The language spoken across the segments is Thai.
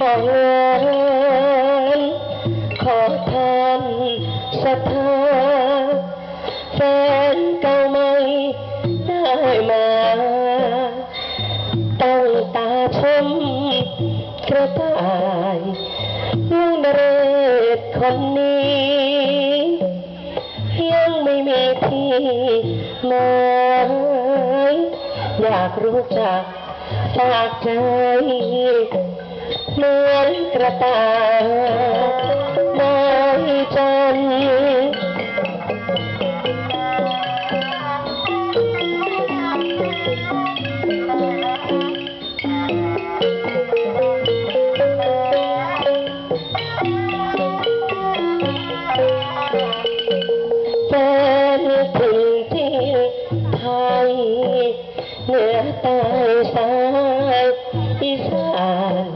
ของานขอทานศรัทธาแฟนเก่าไม่ได้มาต้องตาชมกระต่ายลุงเรศคนนี้ ยังไม่มีที่หมายอยากรู้จัก ฝากใจ เหมือนกระต่ายนายจันทร์ แฟนถึงที่ไทยเหนือใต้สาย อีสาน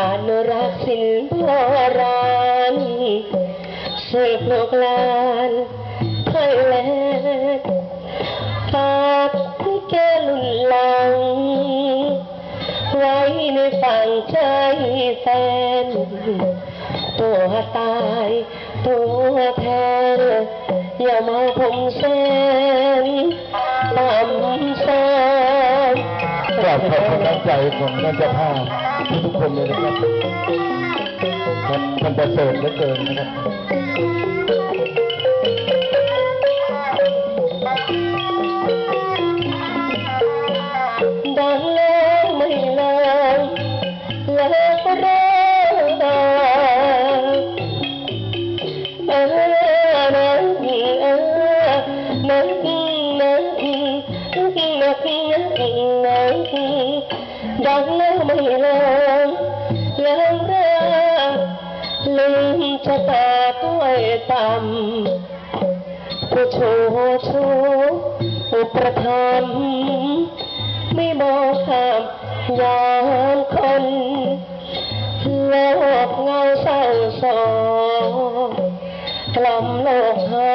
อนุรักษ์ศิลป์โบราณสืบลูกหลานไทยแลนด์ฝากให้แกลุ่นหลัง ไว้ในฝั่งใจแฟน ตัวตายตัวแทน อย่ามาผมแสนต่ำซ้ำก ราบขอบคุณน้ำใจของท่านเจ้าภาพทุกคนเลยนะครับครับท่านประเสริฐเหลือเกินนะครับดังแล้วไม่ลางแล้วก็ร้องเออนั้นเออนั้นนั้นนั้นนั้น ดังแล้วไม่ลางแล้วรักลืมชะตาด้วยต่ำผู้โชว์โชว์อุประทานไม่มองข้ามยามคนโลกเงาเศร้าโศกกล่อมโลกให้